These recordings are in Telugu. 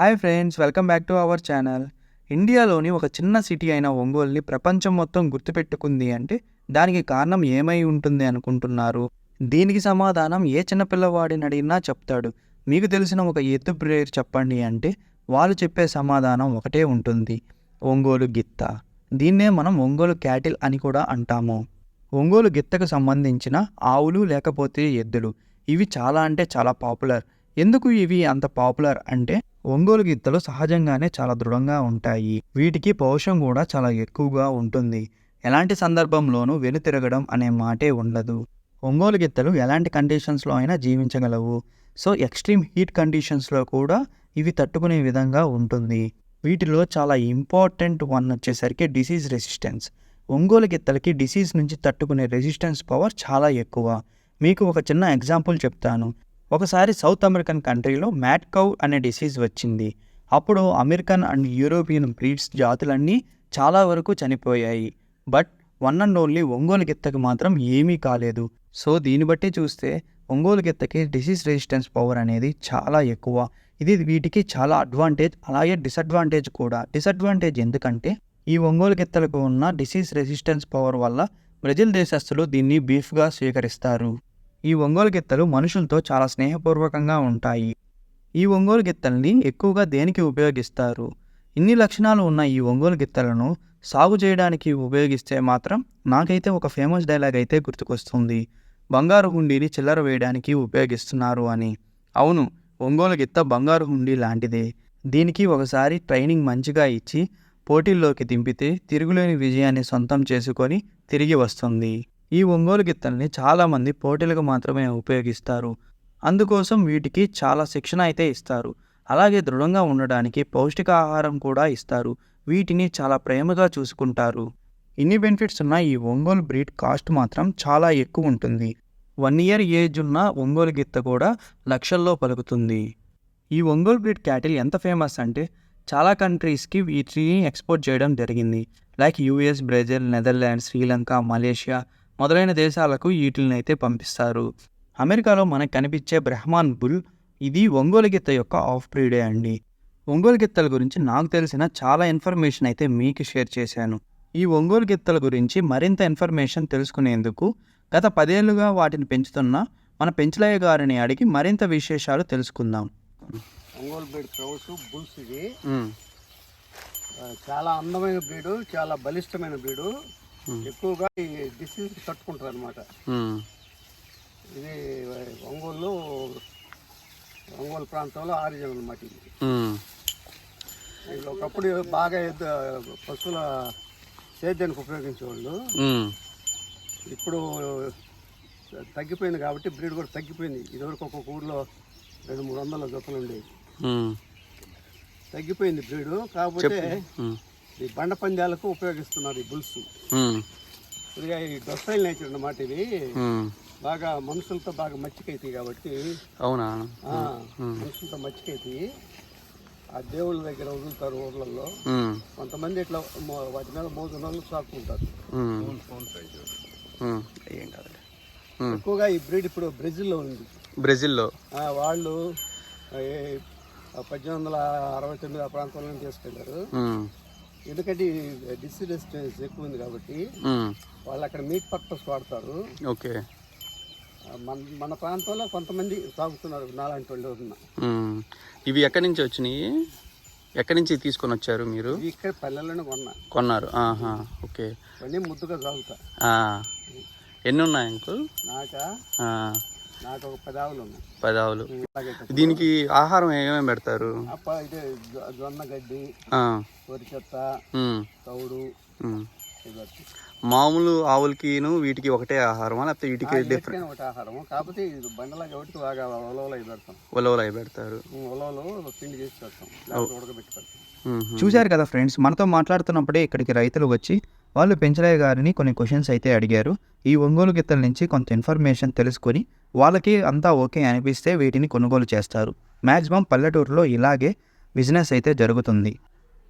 Hi friends welcome back to our channel. ఇండియాలోని ఒక చిన్న సిటీ అయిన ఒంగోలుని ప్రపంచం మొత్తం గుర్తుపెట్టుకుంది అంటే దానికి కారణం ఏమై ఉంటుంది అనుకుంటున్నారు? దీనికి సమాధానం ఏ చిన్నపిల్లవాడిని అడిగినా చెప్తాడు. మీకు తెలిసిన ఒక ఎత్తు ప్రేయర్ చెప్పండి అంటే వాళ్ళు చెప్పే సమాధానం ఒకటే ఉంటుంది. ఒంగోలు గిత్త. దీన్నే మనం ఒంగోలు క్యాటిల్ అని కూడా అంటాము. ఒంగోలు గిత్తకు సంబంధించిన ఆవులు లేకపోతే ఎద్దులు. ఇవి చాలా అంటే చాలా పాపులర్. ఎందుకు ఇవి అంత పాపులర్ అంటే ఒంగోలు గిత్తలు సహజంగానే చాలా దృఢంగా ఉంటాయి. వీటికి పౌషం కూడా చాలా ఎక్కువగా ఉంటుంది. ఎలాంటి సందర్భంలోనూ వెనుతిరగడం అనే మాటే ఉండదు. ఒంగోలు గిత్తలు ఎలాంటి కండిషన్స్లో అయినా జీవించగలవు. సో ఎక్స్ట్రీమ్ హీట్ కండిషన్స్లో కూడా ఇవి తట్టుకునే విధంగా ఉంటుంది. వీటిలో చాలా ఇంపార్టెంట్ వన్ వచ్చేసరికి డిసీజ్ రెసిస్టెన్స్. ఒంగోలు గిత్తలకి డిసీజ్ నుంచి తట్టుకునే రెసిస్టెన్స్ పవర్ చాలా ఎక్కువ. మీకు ఒక చిన్న ఎగ్జాంపుల్ చెప్తాను. ఒకసారి సౌత్ అమెరికన్ కంట్రీలో మ్యాట్ కౌ అనే డిసీజ్ వచ్చింది. అప్పుడు అమెరికన్ అండ్ యూరోపియన్ బ్రీడ్స్ జాతులన్నీ చాలా వరకు చనిపోయాయి. But one and only Ongole గిత్తకి మాత్రం ఏమీ కాలేదు. సో దీన్ని బట్టి చూస్తే ఒంగోలు గిత్తకి డిసీజ్ రెసిస్టెన్స్ పవర్ అనేది చాలా ఎక్కువ. ఇది వీటికి చాలా అడ్వాంటేజ్ అలాగే డిసడ్వాంటేజ్ కూడా. డిసడ్వాంటేజ్ ఎందుకంటే ఈ ఒంగోలు గిత్తలకు ఉన్న డిసీజ్ రెసిస్టెన్స్ పవర్ వల్ల బ్రెజిల్ దేశస్తులు దీన్ని బీఫ్గా స్వీకరిస్తారు. ఈ ఒంగోలు గిత్తలు మనుషులతో చాలా స్నేహపూర్వకంగా ఉంటాయి. ఈ ఒంగోలు గిత్తల్ని ఎక్కువగా దేనికి ఉపయోగిస్తారు? ఇన్ని లక్షణాలు ఉన్న ఈ ఒంగోలు గిత్తలను సాగు చేయడానికి ఉపయోగిస్తే మాత్రం నాకైతే ఒక ఫేమస్ డైలాగ్ అయితే గుర్తుకొస్తుంది. బంగారు హుండీని చిల్లర వేయడానికి ఉపయోగిస్తున్నారు అని. అవును ఒంగోలు గిత్త బంగారు హుండీ లాంటిదే. దీనికి ఒకసారి ట్రైనింగ్ మంచిగా ఇచ్చి పోటీల్లోకి దింపితే తిరుగులేని విజయాన్ని సొంతం చేసుకొని తిరిగి వస్తుంది. ఈ ఒంగోలు గిత్తల్ని చాలామంది పోటీలకు మాత్రమే ఉపయోగిస్తారు. అందుకోసం వీటికి చాలా శిక్షణ అయితే ఇస్తారు. అలాగే దృఢంగా ఉండడానికి పౌష్టికాహారం కూడా ఇస్తారు. వీటిని చాలా ప్రేమగా చూసుకుంటారు. ఇన్ని బెనిఫిట్స్ ఉన్న ఈ ఒంగోలు బ్రీడ్ కాస్ట్ మాత్రం చాలా ఎక్కువ ఉంటుంది. వన్ ఇయర్ ఏజ్ ఉన్న ఒంగోలు గిత్త కూడా లక్షల్లో పలుకుతుంది. ఈ ఒంగోలు బ్రీడ్ క్యాటిల్ ఎంత ఫేమస్ అంటే చాలా కంట్రీస్కి వీటిని ఎక్స్పోర్ట్ చేయడం జరిగింది. Like US Brazil Netherlands Sri Lanka Malaysia మొదలైన దేశాలకు వీటిని అయితే పంపిస్తారు. అమెరికాలో మనకు కనిపించే బ్రహ్మాన్ బుల్ ఇది ఒంగోలు గిత్త యొక్క ఆఫ్ బ్రీడే అండి. ఒంగోలు గిత్తల గురించి నాకు తెలిసిన చాలా ఇన్ఫర్మేషన్ అయితే మీకు షేర్ చేశాను. ఈ ఒంగోలు గిత్తల గురించి మరింత ఇన్ఫర్మేషన్ తెలుసుకునేందుకు గత పదేళ్ళుగా వాటిని పెంచుతున్న మన పెంచలయ్య గారిని అడిగి మరింత విశేషాలు తెలుసుకుందాం. ఒంగోలు బ్రీడ్ క్రౌస్ బుల్స్ ఇది చాలా అందమైన బ్రీడు చాలా బలిష్టమైన బ్రీడు. ఎక్కువగా ఈ డిసీజ్ తట్టుకుంటారు అనమాట ఇది ఒంగోలు ఒంగోలు ప్రాంతంలో ఆరిజిన్ అనమాట ఇది. ఇది ఒకప్పుడు బాగా ఎద్దు- పశువుల సేద్యానికి ఉపయోగించేవాళ్ళు. ఇప్పుడు తగ్గిపోయింది కాబట్టి బ్రీడ్ కూడా తగ్గిపోయింది. ఇదివరకు ఒక్కొక్క ఊర్లో రెండు మూడు వందల జతలు ఉండేవి. తగ్గిపోయింది బ్రీడ్. కాకపోతే ఈ బండ పందాలకు ఉపయోగిస్తున్నారు ఈ బుల్స్. ఇదిగా ఈ డొస్టైల్ నేచర్ అన్నమాట ఇవి. బాగా మనుషులతో బాగా మచ్చికైతాయి కాబట్టి. అవునా? ఆ, మనుషులతో మచ్చికైతాయి. ఆ దేవుళ్ళ దగ్గర వదులుతారు ఊర్లలో కొంతమంది ఇట్లా వాటి మీద మోజున వాళ్ళు సాకుంటారు. ఎక్కువగా ఈ బ్రీడ్ ఇప్పుడు బ్రెజిల్లో ఉంది. బ్రెజిల్లో? ఆ, వాళ్ళు పద్దెనిమిది వందల అరవై తొమ్మిది ఆ ప్రాంతంలో తీసుకెళ్ళారు. ఎందుకంటే డిసీజ్ రెసిస్టెన్స్ ఎక్కువ ఉంది కాబట్టి. వాళ్ళు అక్కడ మీట్ పర్పస్ వాడతారు. ఓకే. మన మన ప్రాంతంలో కొంతమంది సాగుతున్నారు నాలాంటి వాళ్ళు ఉన్న. ఇవి ఎక్కడి నుంచి వచ్చినాయి? ఎక్కడి నుంచి తీసుకొని వచ్చారు మీరు? ఇక్కడ పల్లెల్లోనే కొన్నా. కొన్నారు. ఆహా ఓకే. ఇవన్నీ ముద్దుగా సాగుతా. ఎన్ని ఉన్నాయి అంకుల్? నాక? నాకు ఒక పది ఆవులు ఉన్నాయి పది ఆవులు అలాగైతే దీనికి ఆహారం ఏమేమి పెడతారు? అప్ప ఇదే జొన్న గడ్డి ఆ, వరి చెత్త తౌడు మామూలు ఆవులకిను వీటికి ఒకటే ఆహారమా? లేకపోతే వీటికి డిఫరెంట్ ఒకటి ఆహారం కాకపోతే బండలా కాబట్టి బాగా ఉలవలు అవి పెడతాం. ఉలవలు అవి పెడతారు. ఉలవలు పిండి చేసి పెడతాం. ఉడకబెట్టి పెడతాం. చూశారు కదా ఫ్రెండ్స్ మనతో మాట్లాడుతున్నప్పుడే ఇక్కడికి రైతులు వచ్చి వాళ్ళు పెంచలయ్య గారిని కొన్ని క్వశ్చన్స్ అయితే అడిగారు. ఈ ఒంగోలు గిత్తల నుంచి కొంత ఇన్ఫర్మేషన్ తెలుసుకొని వాళ్ళకి అంతా ఓకే అనిపిస్తే వీటిని కొనుగోలు చేస్తారు. మ్యాక్సిమం పల్లెటూరులో ఇలాగే బిజినెస్ అయితే జరుగుతుంది.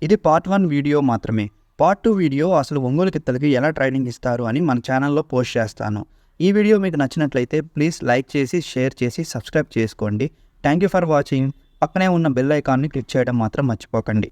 ఇది పార్ట్ వన్ వీడియో మాత్రమే. పార్ట్ టూ వీడియో అసలు ఒంగోలు గిత్తలకి ఎలా ట్రైనింగ్ ఇస్తారు అని మన ఛానల్లో పోస్ట్ చేస్తాను. ఈ వీడియో మీకు నచ్చినట్లయితే ప్లీజ్ లైక్ చేసి షేర్ చేసి సబ్స్క్రైబ్ చేసుకోండి. థ్యాంక్ యూ ఫర్ వాచింగ్ పక్కనే ఉన్న బెల్ ఐకాన్ని క్లిక్ చేయడం మాత్రం మర్చిపోకండి.